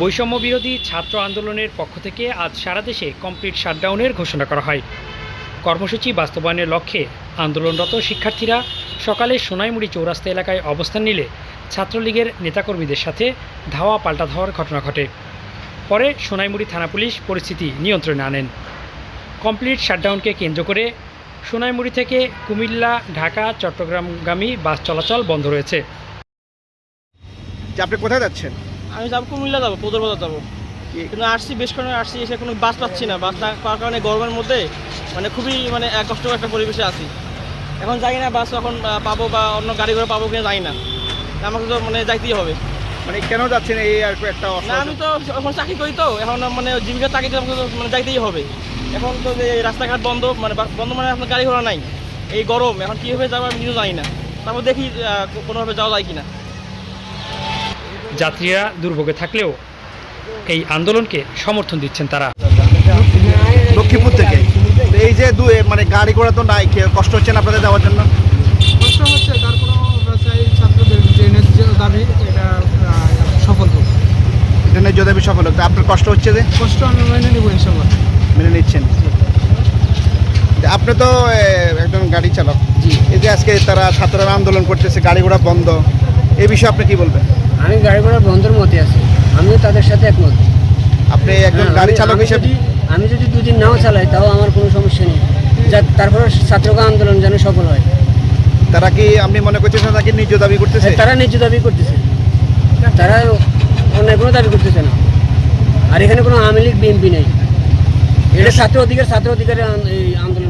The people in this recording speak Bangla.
বৈষম্য বিরোধী ছাত্র আন্দোলনের পক্ষ থেকে আজ সারা দেশে কমপ্লিট শাটডাউনের ঘোষণা করা হয়। কর্মসূচি বাস্তবায়নের লক্ষ্যে আন্দোলনরত শিক্ষার্থীরা সকালে সোনাইমুড়ি চৌরাস্তা এলাকায় অবস্থান নিলে ছাত্রলীগের নেতাকর্মীদের সাথে ধাওয়া পাল্টা ধাওয়ার ঘটনা ঘটে। পরে সোনাইমুড়ি থানা পুলিশ পরিস্থিতি নিয়ন্ত্রণে আনেন। কমপ্লিট শাটডাউনকে কেন্দ্র করে সোনাইমুড়ি থেকে কুমিল্লা, ঢাকা, চট্টগ্রামগামী বাস চলাচল বন্ধ রয়েছে। আপনি কোথায় যাচ্ছেন? আমি যাব কুমিল্লা যাব পদর বাজার যাব কিন্তু আসছি বেশ করে আসছি এসে কোনো বাস পাচ্ছি না। বাস না পাওয়ার কারণে গরমের মধ্যে মানে খুবই মানে এক কষ্টকর একটা পরিবেশে আছি। এখন যাই না বাস এখন পাবো বা অন্য গাড়ি ঘোড়া পাবো কিনা যাই না। আমাকে তো মানে যাইতেই হবে। মানে কেন যাচ্ছেন এই আর একটা না আমি তো এখন চাকরি করি তো। এখন মানে জীবিকা চাকরিতে আমাকে তো মানে যাইতেই হবে। এখন তো যে রাস্তাঘাট বন্ধ মানে বন্ধ মানে আপনার গাড়ি ঘোড়া নাই। এই গরম এখন কীভাবে যাব আমি নিজেও জানি না। তারপর দেখি কোনোভাবে যাওয়া যায় কিনা। যাত্রীরা দুর্ভোগে থাকলেও এই আন্দোলনকে সমর্থন দিচ্ছেন তারা। লক্ষ্মীপুর থেকে? এই যে দু মানে গাড়ি ঘোড়া তো নাই কষ্ট হচ্ছে না আপনাদের যাওয়ার জন্য? কষ্ট হচ্ছে তারপরেও আমরা চাই ছাত্রদের যে দাবি এটা সফল হোক। দাবি সফল হোক। আপনার কষ্ট হচ্ছে যে? কষ্ট আমি মেনে নিব ইনশাল্লাহ মেনে নিচ্ছেন। আপনি তো একজন গাড়ি চালক। এই যে আজকে তারা ছাত্ররা আন্দোলন করতেছে গাড়ি ঘোড়া বন্ধ। এই বিষয়ে আপনি কি বলবেন? আমি গাড়ি ঘোড়া বন্ধের মতে আছি। আমিও তাদের সাথে একমত। আপনি একজন হ্যাঁ, গাড়ি চালক হিসেবে আমি যদি দুদিন নাও চালাই তাও আমার কোনো সমস্যা নেই। যা তারপরে ছাত্রক আন্দোলন যেন সফল হয়। তারা কি আপনি মনে করছেন তাকে নিজ দাবি করতেছে? তারা নিজ দাবি করতেছে। তারা অন্য কোনো দাবি করতেছে না। আর এখানে কোনো আওয়ামী লীগ বিএনপি নেই। এটা ছাত্র অধিকার ছাত্র অধিকারের আন্দোলন।